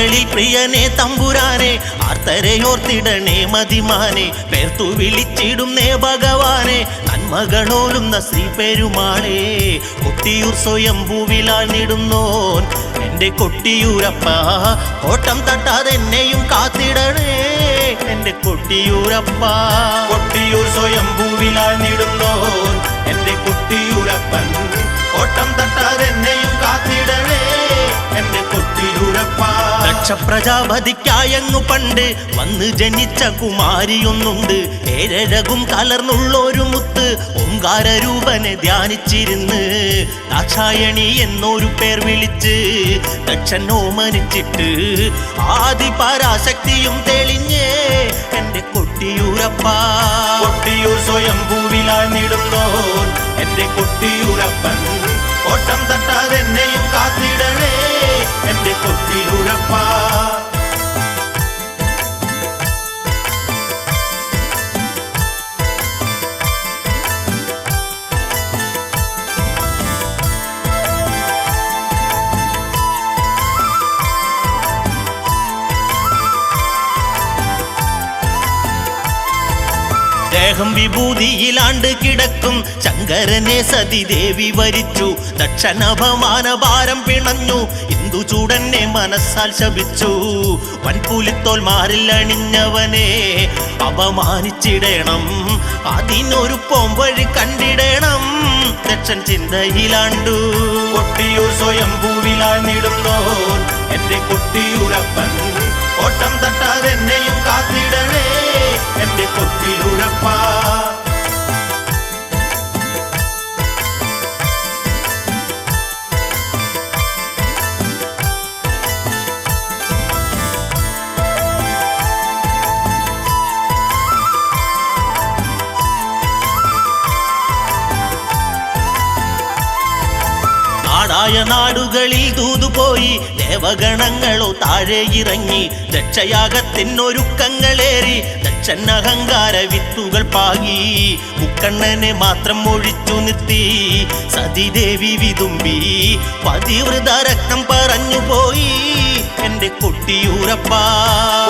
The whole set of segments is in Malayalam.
ഭക്തികളിൽ പ്രിയനെ തമ്പുരാനെ ആർത്തരയോർത്തിടണേ മതിമാനെ പേർത്തു വിളിച്ചിടുന്നേ ഭഗവാനെ നന്മകളോലുന്ന ശ്രീ പെരുമാളേ കൊട്ടിയൂർ സ്വയംഭൂവിലാണിടുന്നോൻ എന്റെ കൊട്ടിയൂരപ്പ ഓട്ടം തട്ടാതെ എന്നെയും കാത്തിടണേ എന്റെ കൊട്ടിയൂരപ്പ. കൊട്ടിയൂർ സ്വയംഭൂവിലാണിടുന്നോൻ എന്റെ കൊട്ടിയൂരപ്പൻ. ഓട്ടം കാത്തിടവേ. ദക്ഷപ്രജാപതിക്കായങ്ങു പണ്ട് വന്ന് ജനിച്ച കുമാരിയൊന്നുണ്ട്. ഏഴഴകും കലർന്നുള്ളൊരു മുത്ത് ഓങ്കാര രൂപനെ ധ്യാനിച്ചിരുന്ന്. ദാക്ഷായണി എന്നൊരു പേർ വിളിച്ച് ദക്ഷനോ ഓമനിച്ചിട്ട് ആദി പരാശക്തിയും തെളിഞ്ഞേ എന്റെ കൊട്ടിയൂരപ്പ കൊട്ടിയൂർ സ്വയംഭൂവിലാണിടുന്നോൻ എന്റെ കൊട്ടിയൂരപ്പൻ എന്റെ കൊട്ടിയൂരപ്പ ദേഹം വിഭൂതിയിലാണ്ട് കിടക്കും. ശങ്കരനെ സതിദേവി വരിച്ചു. ദക്ഷനഭമാന ഭാരം പിണഞ്ഞു. ഇന്ദു ചൂടനെ മനസ്സാൽ ശപിച്ചു. വൻപൂലിത്തോൽ മാറില്ലണിഞ്ഞവനെ അപമാനിച്ചിടണം. അതിനൊരു പോംവഴി കണ്ടിടണം. ദക്ഷൻ ചിന്തയിലാണ്ടു. കൊട്ടിയൂർ സ്വയംഭൂവിലാണിടുന്നോൻ എന്റെ കൊട്ടിയൂരപ്പൻ. ഓട്ടം തട്ടാതെ എന്നെയും കാത്തിടണേ എന്റെ കൊട്ടിയൂരപ്പ. നാടായ നാടുകളിൽ ദൂതുപോയി ദേവഗണങ്ങളോ താഴെ ഇറങ്ങി ദക്ഷയാഗത്തിനൊരുക്കങ്ങളേറി ദക്ഷൻ അഹങ്കാര വിത്തുകൾ പാകി. മുക്കണ്ണനെ മാത്രം ഒഴിച്ചു നിർത്തി സതിദേവി വിതുമ്പി. പതിവൃത രക്തം പറഞ്ഞു പോയി എന്റെ കൊട്ടിയൂരപ്പ.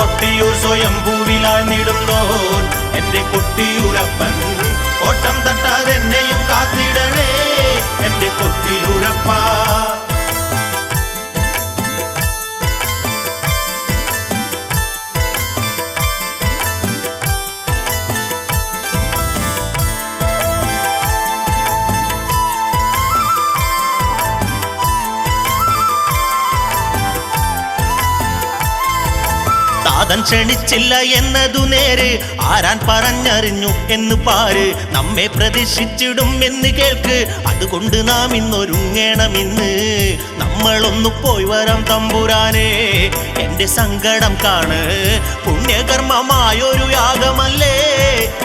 കൊട്ടിയൂർ സ്വയംഭൂവിലാണിടുന്നോൻ എന്റെ കൊട്ടിയൂരപ്പൻ. ഓട്ടം തട്ടാതെ എന്നെയും കാത്തിടണേ എന്റെ കൊട്ടിയൂരപ്പ. ക്ഷണിച്ചില്ല എന്നതു നേര്. ആരാൻ പറഞ്ഞറിഞ്ഞു എന്ന് പാര്. നമ്മെ പ്രതീക്ഷിച്ചിടും എന്ന് കേൾക്ക്. അതുകൊണ്ട് നാം ഇന്നൊരുങ്ങണമെന്ന് നമ്മളൊന്നു പോയി വരാം തമ്പുരാനേ. എന്റെ സങ്കടം കാണ്. പുണ്യകർമ്മമായൊരു യാഗമല്ലേ.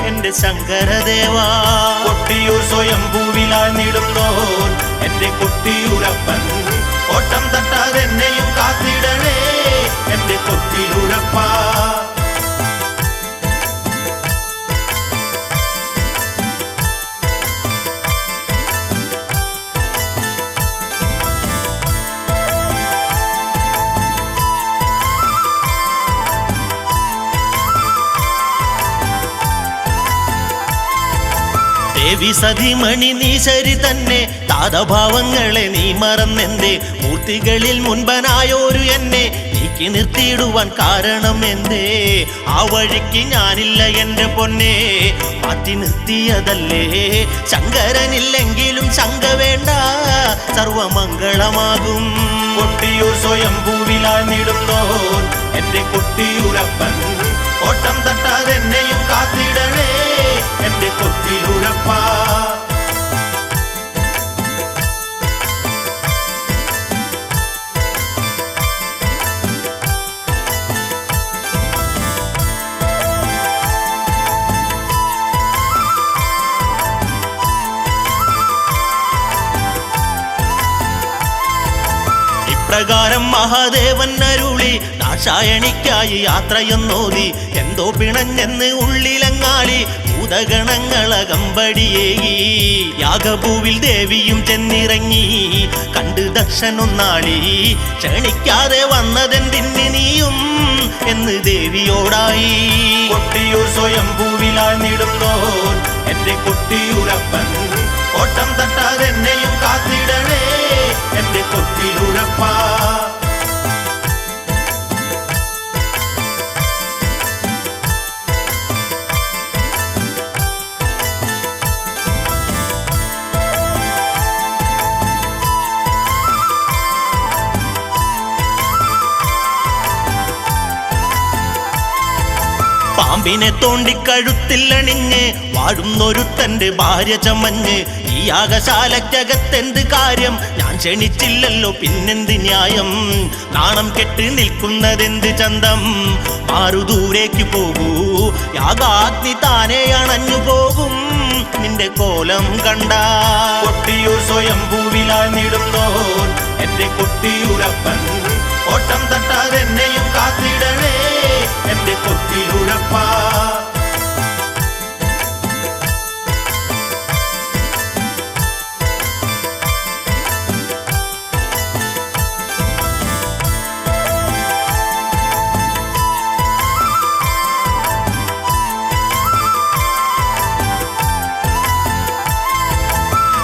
എന്റെ ശങ്കരദേവാ. കൊട്ടിയൂർ സ്വയംഭൂവിലാണിടുന്നോൻ എന്റെ കുട്ടിയൂരപ്പൻ ഓട്ടം തട്ടാതെ എന്നെയും കാത്തിടണേ. എന്റെ കൊത്തിലുഴപ്പ ദേവി സതിമണി നീ ശരി തന്നെ. താതഭാവങ്ങളെ നീ മറന്നെന്തേ? മൂർത്തികളിൽ മുൻപനായോരു എന്നെ. നീക്കി നിർത്തിയിടുവാൻ കാരണം എന്തേ? ആ വഴിക്ക് ഞാനില്ല എന്റെ പൊന്നെ. മാറ്റി നിർത്തിയതല്ലേ? ശങ്കരനില്ലെങ്കിലും ശങ്ക വേണ്ട. സർവമംഗളമാകും. കൊട്ടിയൂർ സ്വയം പൂവിലാണിടുന്നോ എന്റെ കൊട്ടിയൂരപ്പൻ ഓട്ടം തട്ടാതെ എന്നെയും കാത്തിടണേ. എന്റെ കൊട്ടിയൂരപ്പ. ഇപ്രകാരം മഹാദേവൻ അരുളി ദാക്ഷായണിക്കായി യാത്രയെന്നോതി എന്തോ പിണഞ്ഞെന്ന് ഉള്ളിലങ്ങാളി ഭൂതഗണങ്ങളകമ്പടിയേകി. യാഗഭൂവിൽ ദേവിയും ചെന്നിറങ്ങി കണ്ട് ദക്ഷനൊന്നാളി ക്ഷണിക്കാതെ വന്നതെന്തിന് നീയും എന്ന് ദേവിയോടായി. കൊട്ടിയൂർ സ്വയം പൂവിലാഴ്ന്നിടുന്നോൻ എന്റെ കൊട്ടിയൂരപ്പൻ. ഓട്ടം തട്ടാതെ എന്നെയും കാത്തിടണേ. എന്റെ കൊട്ടിയൂരപ്പ പാമ്പിനെ തോണ്ടിക്കഴുത്തില്ലണിഞ്ഞ് വാഴുന്നൊരുത്തന്റെ ഭാര്യ ചമഞ്ഞ് ഈ ആകശാലക്കകത്തെന്ത് കാര്യം? ഞാൻ ക്ഷണിച്ചില്ലല്ലോ പിന്നെന്ത് ന്യായം? നാണം കെട്ട് നിൽക്കുന്നതെന്ത് ചന്തം? മാറുദൂരേക്ക് പോകൂ യാഗാഗ്നി താനെ അണഞ്ഞു പോകും നിന്റെ കോലം കണ്ട. കൊട്ടിയൂർ സ്വയം പൂവിലാഴ്ന്നിടുന്നോൻ എന്റെ കൊട്ടിയൂരപ്പൻ ഓട്ടം തട്ടാതെ എന്നെയും കാത്തിടണേ. എന്റെ കൊട്ടിയൂരപ്പ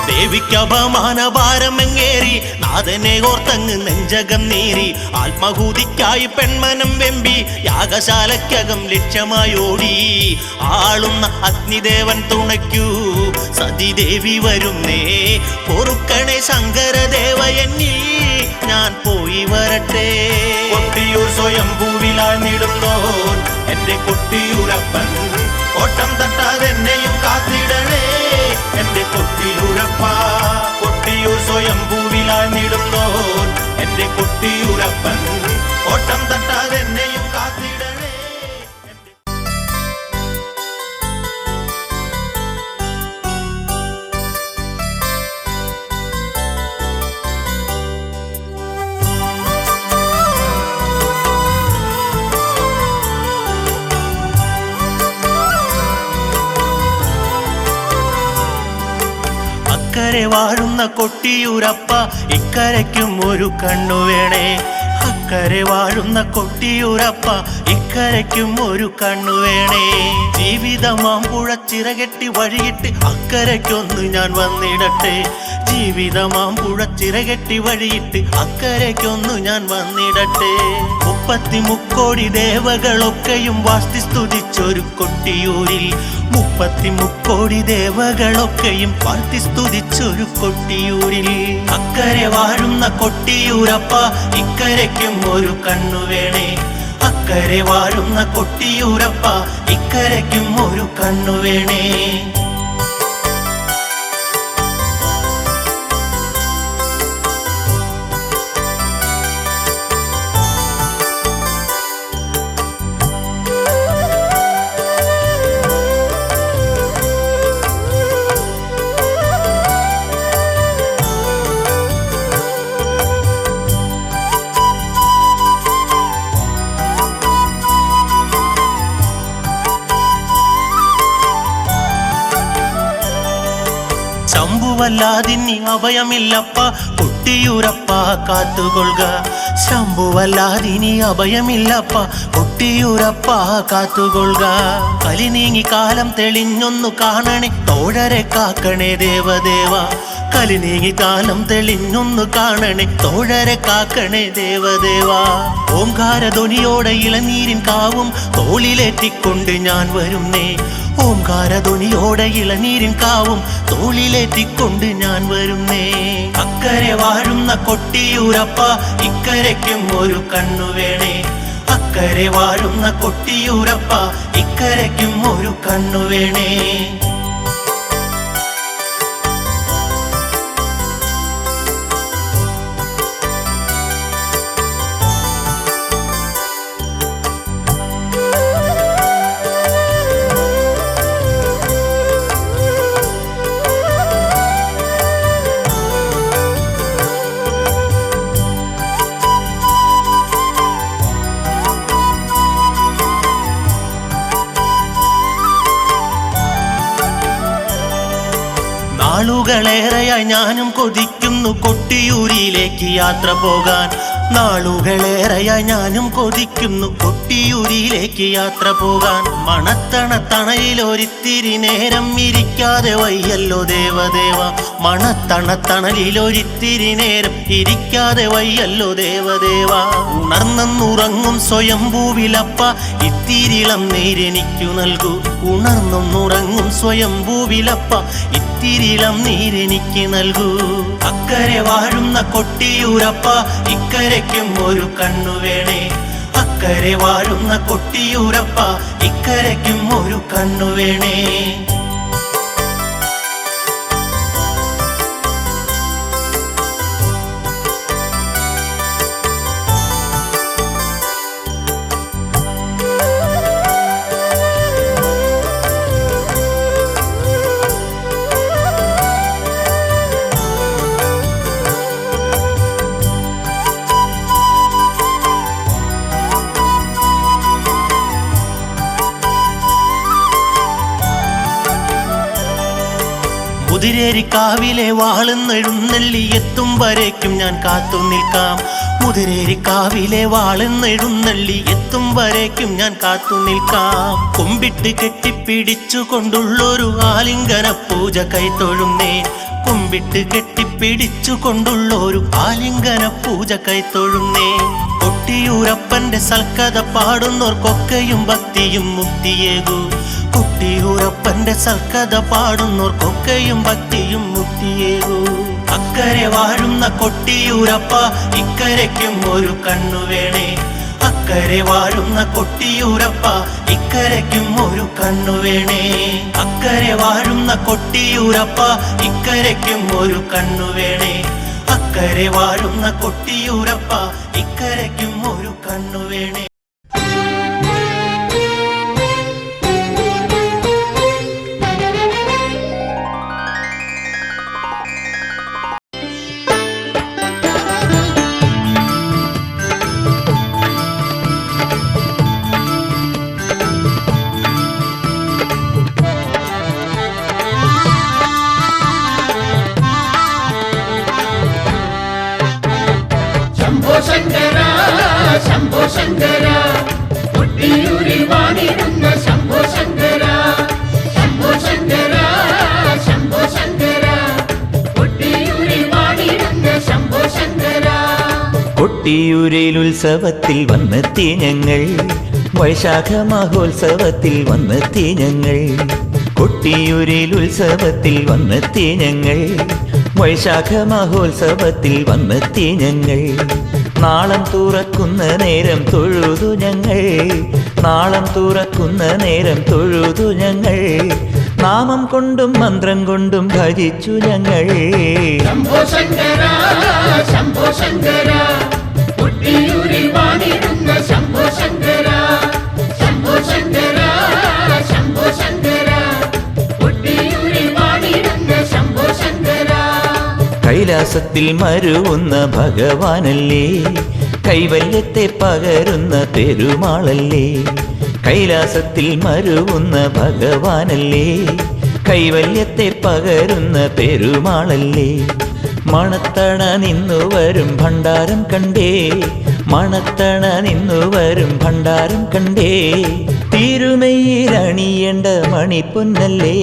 ദേവിക്ക് അപമാന ഭാരമെങ്ങേറി നാഥനെ ഓർത്തങ്ങ് നെഞ്ചകം നീറി. ആത്മഹൂതിക്കായി പെൺമനം വെമ്പി യാഗശാലയ്ക്കകം ലക്ഷ്യമായോടി ആളുന്ന അഗ്നിദേവൻ തുണയ്ക്കൂ സതിദേവി വരുന്നേ. പൊറുക്കണേ ശങ്കരദേവ എന്നിൽ ഞാൻ പോയി വരട്ടെ. കൊട്ടിയൂർ സ്വയം പൂവിലാഴ്ന്നിടുന്നോൻ എന്റെ കൊട്ടിയൂരപ്പൻ ഓട്ടം അക്കരെ വാഴുന്ന കൊട്ടിയൂരപ്പ ഇക്കരയ്ക്കും ഒരു കണ്ണു വേണേ. അക്കരെ വാഴുന്ന കൊട്ടിയൂരപ്പ ഇക്കരയ്ക്കും ഒരു കണ്ണു വേണേ ജീവിതമാം പുഴച്ചിറകെട്ടി വഴിയിട്ട് അക്കരയ്ക്കൊന്ന് ഞാൻ വന്നിടട്ടെ ജീവിതമാം പുഴച്ചിറകെട്ടി വഴിയിട്ട് അക്കരയ്ക്കൊന്ന് ഞാൻ വന്നിടട്ടെ മുപ്പത്തി മുക്കോടി ദേവകളൊക്കെയും വാസ്തി സ്തുതിച്ചൊരു കൊട്ടിയൂരിൽ മുപ്പത്തി മുക്കോടി ദേവകളൊക്കെയും വാഴ്ത്തി സ്തുതിച്ചൊരു കൊട്ടിയൂരിൽ. അക്കരെ വാഴുന്ന കൊട്ടിയൂരപ്പ ഇക്കരയ്ക്കും ഒരു കണ്ണു വേണേ. അക്കരെ വാഴുന്ന കൊട്ടിയൂരപ്പ ഇക്കരയ്ക്കും ഒരു കണ്ണു വേണേ. ശംഭുവല്ലാതിനി അഭയമില്ലപ്പ കുട്ടിയൂരപ്പ കാത്തുകൊള്ളുക. ശംഭുവല്ലാതിനി അഭയമില്ലപ്പ കുട്ടിയൂരപ്പ കാത്തുകൊള്ളുക. കലി നീങ്ങി കാലം തെളിഞ്ഞൊന്നു കാണണേ തോഴരെ കാക്കണേ ദേവദേവ. കലി നീങ്ങി കാലം തെളിഞ്ഞൊന്നു കാണണേ തോഴരെ കാക്കണേ ദേവദേവ. ഓംകാരധ്വനിയോടെ ഇളനീരിൻ കാവും തോളിലേറ്റിക്കൊണ്ട് ഞാൻ വരുന്നേ. ഓംകാരധ്വനിയോടെ ഇളനീരിൻ കാവും തോളിലേറ്റിക്കൊണ്ട് ഞാൻ വരുന്നേ. അക്കരെ വാഴുന്ന കൊട്ടിയൂരപ്പ ഇക്കരയ്ക്കും ഒരു കണ്ണു വേണേ. അക്കരെ വാഴുന്ന കൊട്ടിയൂരപ്പ ഇക്കരയ്ക്കും ഒരു കണ്ണു വേണേ. നാളുകളേറെയായി ഞാനും കൊതിക്കുന്ന കൊട്ടിയൂരിലേക്ക് യാത്ര പോകാൻ. നാളുകളേറെയായി ഞാനും കൊതിക്കുന്നു കൊട്ടിയൂരിലേക്ക് യാത്ര പോകാൻ മണത്തണ തണയിൽ ഒരിത്തിരി നേരം ഇരിക്കാതെ വയ്യല്ലോ ദേവദേവ. മണത്തണ തണലിൽ ഒരിത്തിരി നേരം ഇരിക്കാതെ വയ്യല്ലോ ദേവദേവ. ഉണർന്നെന്നുറങ്ങും സ്വയംഭൂവിലപ്പ ഇത്തിരിളം നീരെനിക്കു നൽകൂ. ഉണർന്നൊന്നുറങ്ങും സ്വയംഭൂവിലപ്പ ഇത്തിരിളം നീരെനിക്ക് നൽകൂ. അക്കരെ വാഴുന്ന കൊട്ടിയൂരപ്പ ഇക്കരയ്ക്കും ഒരു കണ്ണു വേണേ. അക്കരെ വാഴുന്ന കൊട്ടിയൂരപ്പ ഇക്കരയ്ക്കും ഒരു കണ്ണു വേണേ. മുതിരേരിക്കാവിലെ വാളുന്നെഴുന്നള്ളി എത്തും വരേക്കും ഞാൻ കാത്തു നിൽക്കാം. മുതിരേരിക്കാവിലെ വാളുന്നെഴുന്നള്ളി എത്തും വരേക്കും ഞാൻ കാത്തു നിൽക്കാം. കുമ്പിട്ട് കെട്ടിപ്പിടിച്ചു കൊണ്ടുള്ളൊരു ആലിംഗന പൂജ കൈത്തൊഴുന്നേ കുമ്പിട്ട് കെട്ടിപ്പിടിച്ചു കൊണ്ടുള്ളൊരു ആലിംഗന പൂജ കൈത്തൊഴുന്നേ കൊട്ടിയൂരപ്പന്റെ സൽക്കഥ പാടുന്നോർക്കൊക്കെയും ഭക്തിയും മുക്തിയേകൂ. കുട്ടിയൂരപ്പന്റെ സൽക്കഥ പാടുന്നോർക്കൊക്കെയും ഭക്തിയും മുക്തിയേകൂ. അക്കരെ വാഴുന്ന കൊട്ടിയൂരപ്പ ഇക്കരയ്ക്കും ഒരു കണ്ണു വേണേ. അക്കരെ വാഴുന്ന കൊട്ടിയൂരപ്പ ഇക്കരയ്ക്കും ഒരു കണ്ണു വേണേ. അക്കരെ വാഴുന്ന കൊട്ടിയൂരപ്പ ഇക്കരയ്ക്കും ഒരു കണ്ണു വേണേ. അക്കരെ വാഴുന്ന കൊട്ടിയൂരപ്പ ഇക്കരയ്ക്കും ഒരു കണ്ണു വേണേ. കൊട്ടിയൂരിൽ ഉത്സവത്തിൽ വന്നെത്തി ഞങ്ങൾ. വൈശാഖ മഹോത്സവത്തിൽ വന്നെത്തി ഞങ്ങൾ. കൊട്ടിയൂരിൽ ഉത്സവത്തിൽ വന്നെത്തി ഞങ്ങൾ. വൈശാഖ മഹോത്സവത്തിൽ വന്നെത്തി ഞങ്ങൾ. നാളം തുറക്കുന്ന നേരം തൊഴുതു ഞങ്ങൾ. നാളം തുറക്കുന്ന നേരം തൊഴുതു ഞങ്ങൾ. നാമം കൊണ്ടും മന്ത്രം കൊണ്ടും ഭജിച്ചു ഞങ്ങൾ. ശംഭോ ശങ്കര ശംഭോ ശങ്കര. കൈലാസത്തിൽ മരുവുന്ന ഭഗവാനല്ലേ? കൈവല്യത്തെ പകരുന്ന പെരുമാളല്ലേ കൈലാസത്തിൽ മരുവുന്ന ഭഗവാനല്ലേ? കൈവല്യത്തെ പകരുന്ന പെരുമാളല്ലേ മണത്തണ നിന്നു വരും ഭണ്ഡാരം കണ്ടേ. മണത്തണ നിന്നു വരും ഭണ്ഡാരം കണ്ടേ. തിരുമയിലണിയേണ്ട മണിപ്പൊന്നല്ലേ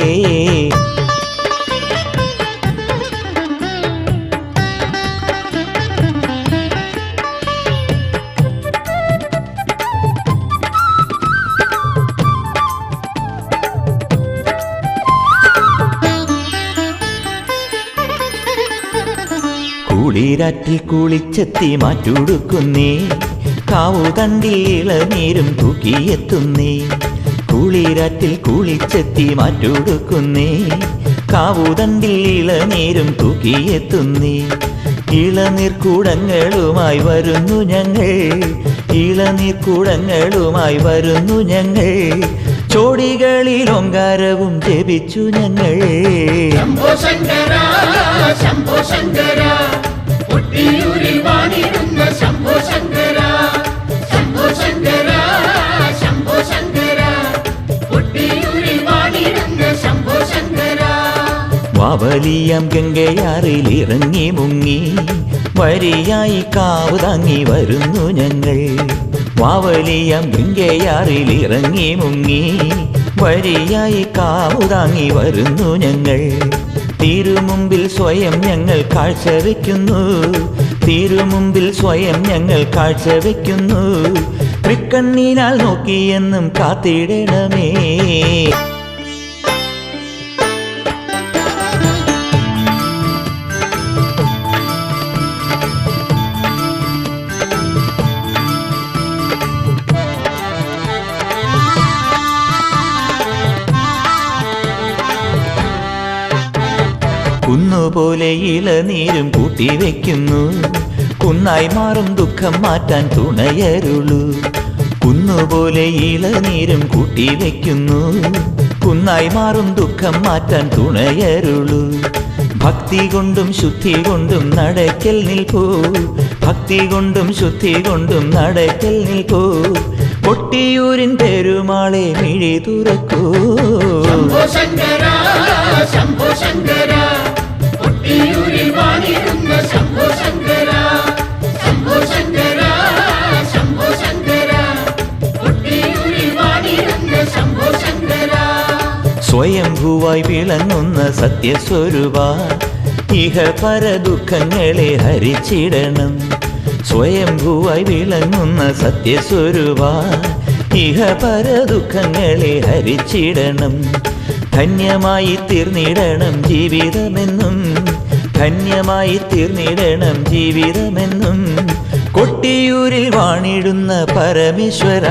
കുളിരാറ്റിൽ കുളിച്ചെത്തി മാറ്റുടുക്കുന്നേ. കാവു തണ്ടിയിള നീരും തൂക്കിയെത്തുന്നേ. കുളിരാറ്റിൽ കുളിച്ചെത്തി മാറ്റുടുക്കുന്നേ. കാവു തണ്ടിയിള നീരും തൂക്കിയെത്തുന്നേ. ഇളനീർക്കൂടങ്ങളുമായി വരുന്നു ഞങ്ങൾ. ഇളനീർക്കൂടങ്ങളുമായി വരുന്നു ഞങ്ങൾ. ചോടികളിൽ ഓങ്കാരവും ജപിച്ചു ഞങ്ങൾ. ശംഭോ ശങ്കര ശംഭോ ശങ്കര. വാവലിയം ഗംഗയാറിൽ ഇറങ്ങി മുങ്ങി വരിയായി കാവ് താങ്ങി വരുന്നു ഞങ്ങൾ. വാവലിയം ഗംഗയാറിൽ ഇറങ്ങി മുങ്ങി വരിയായി കാവ് താങ്ങി വരുന്നു ഞങ്ങൾ. തിരുമുമ്പിൽ സ്വയം ഞങ്ങൾ കാഴ്ച വയ്ക്കുന്നു തിരുമുമ്പിൽ സ്വയം ഞങ്ങൾ കാഴ്ച വയ്ക്കുന്നു തൃക്കണ്ണീനാൽ നോക്കിയെന്നും കാത്തിടണമേ. കുന്നുപോലെ ഇളനീരും കൂട്ടിവെക്കുന്നു കുന്നായി മാറും ദുഃഖം മാറ്റാൻ തുണയരുളൂ. കുന്നുപോലെ ഇളനീരും കൂട്ടിവെക്കുന്നു കുന്നായി മാറും ദുഃഖം മാറ്റാൻ തുണയരുളൂ. ഭക്തി കൊണ്ടും ശുദ്ധി കൊണ്ടും നടക്കൽ നിൽക്കൂ. ഭക്തി കൊണ്ടും ശുദ്ധി കൊണ്ടും നടക്കൽ നിൽക്കൂ. കൊട്ടിയൂരിൻ പെരുമാളെ മിഴി തുറക്കൂ. ശംഭോ ശങ്കര ശംഭോ ശങ്കര. സ്വയംഭൂവായി വിളങ്ങുന്ന സത്യസ്വരൂപ ഇഹ പര ദുഃഖങ്ങളെ ഹരിച്ചിടണം. സ്വയംഭൂവായി വിളങ്ങുന്ന സത്യസ്വരൂപ ഇഹ പര ദുഃഖങ്ങളെ ഹരിച്ചിടണം. ധന്യമായി തീർന്നിടണം ജീവിതമെന്നും ധന്യമായി തീർന്നിടണം ജീവിതമെന്നും കൊട്ടിയൂരിൽ വാണിടുന്ന പരമേശ്വര.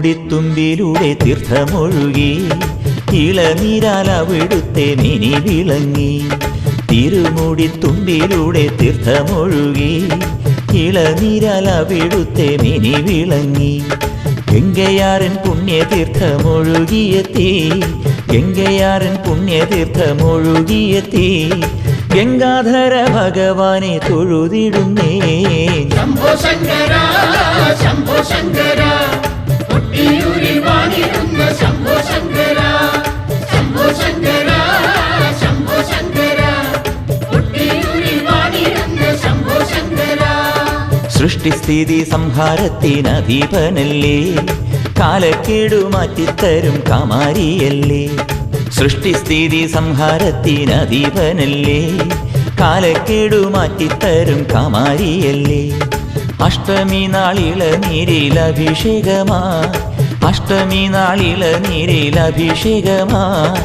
തിരുമുടിത്തുമ്പിലൂടെ തീർത്ഥമൊഴുകി ഇളനീരാലവിടുത്തെ നിനി വിളങ്ങി. തിരുമുടിത്തുമ്പിലൂടെ തീർത്ഥമൊഴുകി ഇളനീരാലവിടുത്തെ നിനി വിളങ്ങി. ഗംഗയാരൻ പുണ്യതീർത്ഥമൊഴുകിയെത്തി ഗംഗയാരൻ പുണ്യതീർത്ഥമൊഴുകിയെത്തി. ഗംഗാധര ഭഗവാനെ തൊഴുതിടുന്നേ. ശംഭോ ശങ്കര ശംഭോ ശങ്കര. കൊട്ടിയൂരിൽ വാണിരുന്ന ശംഭോ ശങ്കര ശങ്കര സൃഷ്ടിസ്ഥിതി സംഹാരത്തിനധീപനല്ലേ? കാലക്കേടു മാറ്റിത്തരും കാമാരിയല്ലേ? സൃഷ്ടിസ്ഥിതി സംഹാരത്തിനധീപനല്ലേ? കാലക്കേടു മാറ്റിത്തരും കാമാരിയല്ലേ? അഷ്ടമി നാളിള നീരിൽ അഭിഷേകമായി അഷ്ടമി നാളിള നീരിൽ അഭിഷേകമായി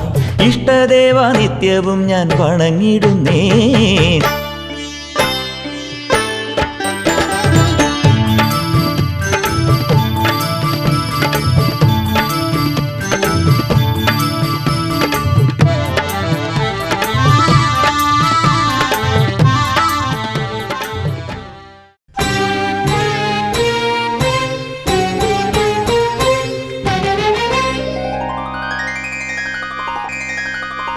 ഇഷ്ടദേവ നിത്യവും ഞാൻ വണങ്ങിടുന്നേ